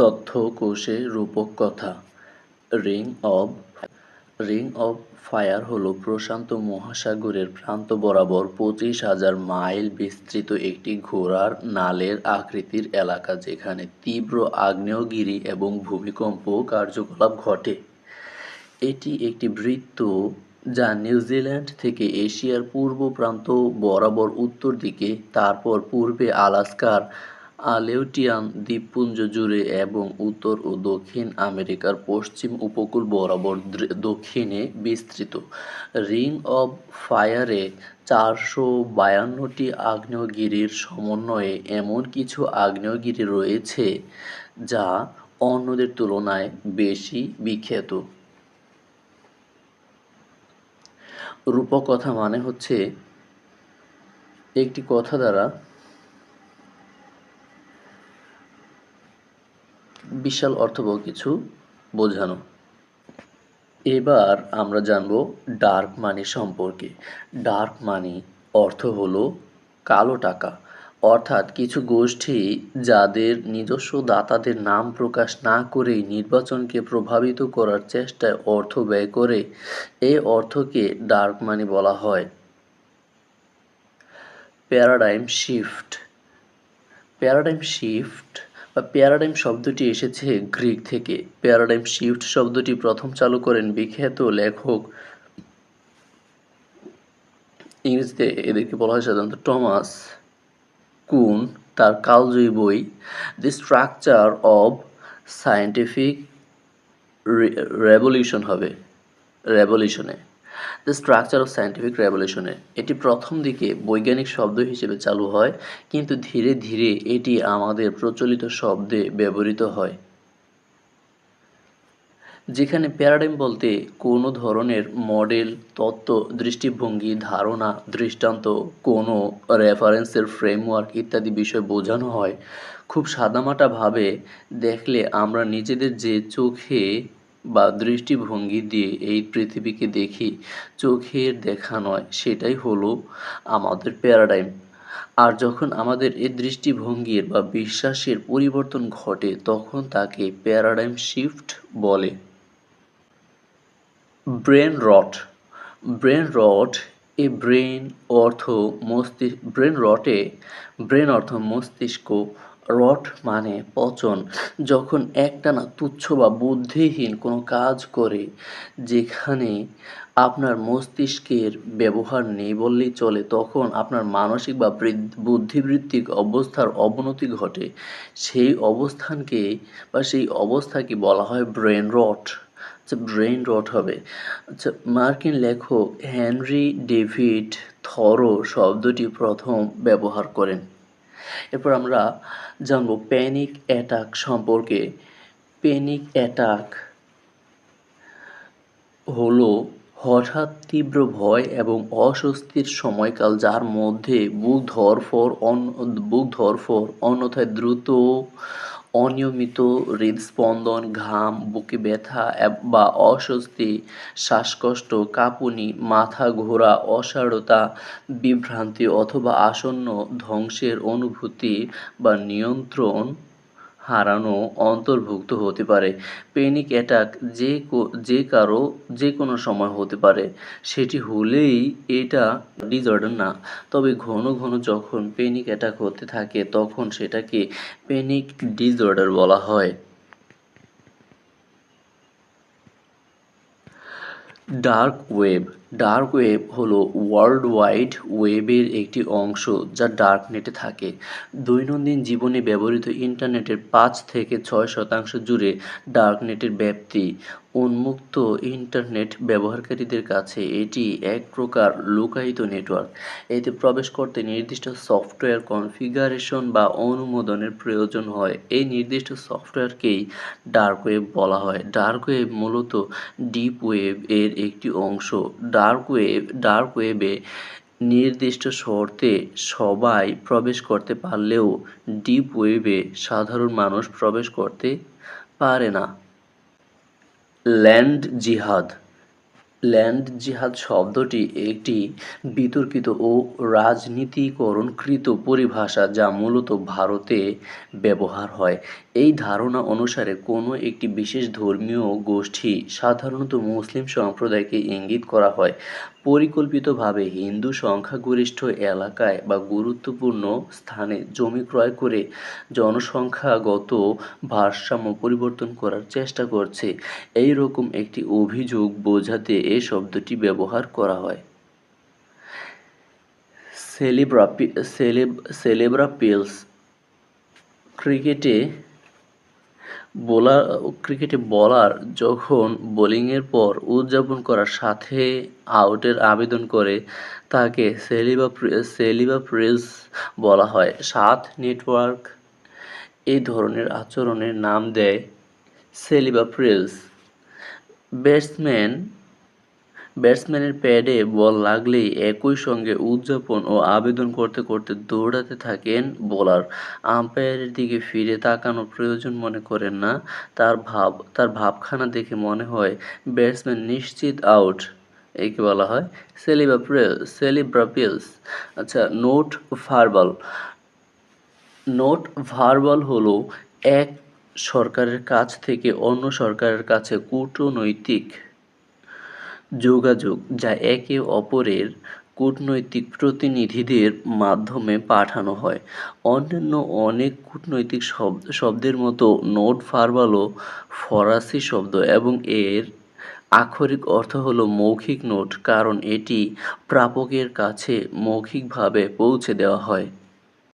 তথ্য, কোষে রূপক কথা। Ring of ring of fire হলো প্রশান্ত মহাসাগরের প্রান্ত বরাবর পঁচিশ হাজার মাইল বিস্তৃত একটি ঘোড়ার নালের আকৃতির এলাকা, যেখানে তীব্র আগ্নেয়গিরি এবং ভূমিকম্প কার্যকলাপ ঘটে। এটি একটি বৃত্ত যা নিউজিল্যান্ড থেকে এশিয়ার পূর্ব প্রান্ত বরাবর উত্তর দিকে, তারপর পূর্বে আলাস্কার আলেউটিয়ান দ্বীপপুঞ্জ জুড়ে এবং উত্তর ও দক্ষিণ আমেরিকার পশ্চিম উপকূল বরাবর দক্ষিণে বিস্তৃত। রিং অব ফায়ারে চারশো বায়ান্নটি আগ্নেয়গিরির সমন্বয়ে এমন কিছু আগ্নেয়গিরি রয়েছে যা অন্যদের তুলনায় বেশি বিখ্যাত। রূপকথা মানে হচ্ছে একটি কথা দ্বারা বিশাল অর্থবহ কিছু বোঝানো। এবার আমরা জানব ডার্ক মানি সম্পর্কে। ডার্ক মানি অর্থ হলো কালো টাকা। অর্থাৎ কিছু গোষ্ঠী যাদের নিজস্ব দাতাদের নাম প্রকাশ না করেই নির্বাচনকে প্রভাবিত করার চেষ্টায় অর্থ ব্যয় করে এই অর্থকে ডার্ক মানি বলা হয়। Paradigm shift paradigm shift paradigm শব্দটি এসেছে গ্রিক থেকে। প্যারাডাইম শিফট শব্দটি প্রথম চালু করেন বিখ্যাত লেখক। ইংরেজিতে এদেরকে বলা হয় সাধারণত টমাস কুন, তার কালজয়ী বই। The structure of scientific revolution হবে। রেভলিউশনে দ্য স্ট্রাকচার অফ সায়েন্টিফিক রেভলিউশনে এটি প্রথম দিকে বৈজ্ঞানিক শব্দ হিসেবে চালু হয়, কিন্তু ধীরে ধীরে এটি আমাদের প্রচলিত শব্দে ব্যবহৃত হয়। যেখানে প্যারাডাইম বলতে কোনো ধরনের মডেল, তত্ত্ব, দৃষ্টিভঙ্গি, ধারণা, দৃষ্টান্ত, কোনো রেফারেন্সের ফ্রেমওয়ার্ক ইত্যাদি বিষয় বোঝানো হয়। খুব সাদামাটাভাবে দেখলে আমরা নিজেদের যে চোখে বা দৃষ্টিভঙ্গি দিয়ে এই পৃথিবীকে দেখি, চোখের দেখা নয়, সেটাই হলো আমাদের প্যারাডাইম। আর যখন আমাদের এই দৃষ্টিভঙ্গির বা বিশ্বাসের পরিবর্তন ঘটে, তখন তাকে প্যারাডাইম শিফট বলে। Brain rot. ব্রেন রট এ ব্রেন অর্থ মস্তিষ্ক, ব্রেন রটে ব্রেন অর্থ মস্তিষ্ক রট মানে পচন। যখন একটানা তুচ্ছ বা বুদ্ধিহীন কোনো কাজ করে, যেখানে আপনার মস্তিষ্কের ব্যবহার নেই বললেই চলে, তখন আপনার মানসিক বা বৃদ্ধ- বুদ্ধিবৃত্তিক অবস্থার অবনতি ঘটে। সেই অবস্থানকে বা সেই অবস্থাকে বলা হয় ব্রেন রট। আচ্ছা ব্রেন রট হবে। আচ্ছা মার্কিন লেখক হেনরি ডেভিড থরো শব্দটি প্রথম ব্যবহার করেন। এরপর আমরা জানব প্যানিক অ্যাটাক সম্পর্কে। প্যানিক অ্যাটাক হলো হঠাৎ তীব্র ভয় এবং অস্বস্তির সময়কাল যার মধ্যে বুক ধরফর অন- বুক ধরফর, অন্যথায় দ্রুত অনিয়মিত হৃদস্পন্দন, ঘাম, বুকে ব্যথা বা অস্বস্তি, শ্বাসকষ্ট, কাঁপুনি, মাথা ঘোরা, অসাড়তা, বিভ্রান্তি অথবা আসন্ন ধ্বংসের অনুভূতি বা নিয়ন্ত্রণ হারানো অন্তর্ভুক্ত হতে পারে। প্যানিক অ্যাটাক যে যে কারও, যে কোনো সময় হতে পারে। সেটি হলেই এটা ডিসঅর্ডার না। তবে ঘন ঘন যখন প্যানিক অ্যাটাক হতে থাকে, তখন সেটাকে প্যানিক ডিসঅর্ডার বলা হয়। ডার্ক ওয়েব ডার্ক ওয়েব হলো ওয়ার্ল্ড ওয়াইড ওয়েবের একটি অংশ যা ডার্ক নেটে থাকে। দৈনন্দিন জীবনে ব্যবহৃত ইন্টারনেটের পাঁচ থেকে ছয় শতাংশ জুড়ে ডার্ক নেটের ব্যাপ্তি। উন্মুক্ত ইন্টারনেট ব্যবহারকারীদের কাছে এটি এক প্রকার লুকায়িত নেটওয়ার্ক। এতে প্রবেশ করতে নির্দিষ্ট সফটওয়্যার কনফিগারেশন বা অনুমোদনের প্রয়োজন হয়। এই নির্দিষ্ট সফটওয়্যারকেই ডার্ক ওয়েব বলা হয়। ডার্ক ওয়েব মূলত ডিপ ওয়েব এর একটি অংশ। ডার্ক ওয়েব, ডার্ক ওয়েবে নির্দিষ্ট শর্তে সবাই প্রবেশ করতে পারলেও ডিপ ওয়েবে সাধারণ মানুষ প্রবেশ করতে পারে না। ল্যান্ড জিহাদ ল্যান্ড জিহাদ শব্দটি একটি বিতর্কিত ও রাজনীতিকরণকৃত পরিভাষা যা মূলত ভারতে ব্যবহার হয়। এই ধারণা অনুসারে কোনো একটি বিশেষ ধর্মীয় গোষ্ঠী সাধারণত মুসলিম সম্প্রদায়কে ইঙ্গিত করা হয়। পরিকল্পিতভাবে হিন্দু সংখ্যাগরিষ্ঠ এলাকায় বা গুরুত্বপূর্ণ স্থানে জমি ক্রয় করে জনসংখ্যাগত ভারসাম্য পরিবর্তন করার চেষ্টা করছে। এই রকম একটি অভিযোগ বোঝাতে এ শব্দটি ব্যবহার করা হয়। সেলিব্রাপি সেলেব সেলেব্রাপিলস ক্রিকেটে বোলার ক্রিকেটে বলার যখন বোলিংয়ের পর উদযাপন করার সাথে আউটের আবেদন করে, তাকে সেলিবা সেলিবা প্রেস বলা হয়। সাত নেটওয়ার্ক এই ধরনের আচরণের নাম দেয় সেলিবা প্রেস ব্যাটসম্যান ব্যাটসম্যানের প্যাডে বল লাগলেই একই সঙ্গে উদযাপন ও আবেদন করতে করতে দৌড়াতে থাকেন বোলার। আম্পায়ারের দিকে ফিরে তাকানো প্রয়োজন মনে করেন না। তার ভাব, তার ভাবখানা দেখে মনে হয় ব্যাটসম্যান নিশ্চিত আউট। একে বলা হয় সেলিব্রাপিলস আচ্ছা নোট ভার্বাল। নোট ভার্বাল হলো এক সরকারের কাছ থেকে অন্য সরকারের কাছে কূটনৈতিক যোগাযোগ যা একে অপরের কূটনৈতিক প্রতিনিধিদের মাধ্যমে পাঠানো হয়। অন্যান্য অনেক কূটনৈতিক শব্দ শব্দের মতো নোট ভার্বালও ফরাসি শব্দ এবং এর আক্ষরিক অর্থ হলো মৌখিক নোট, কারণ এটি প্রাপকের কাছে মৌখিকভাবে পৌঁছে দেওয়া হয়।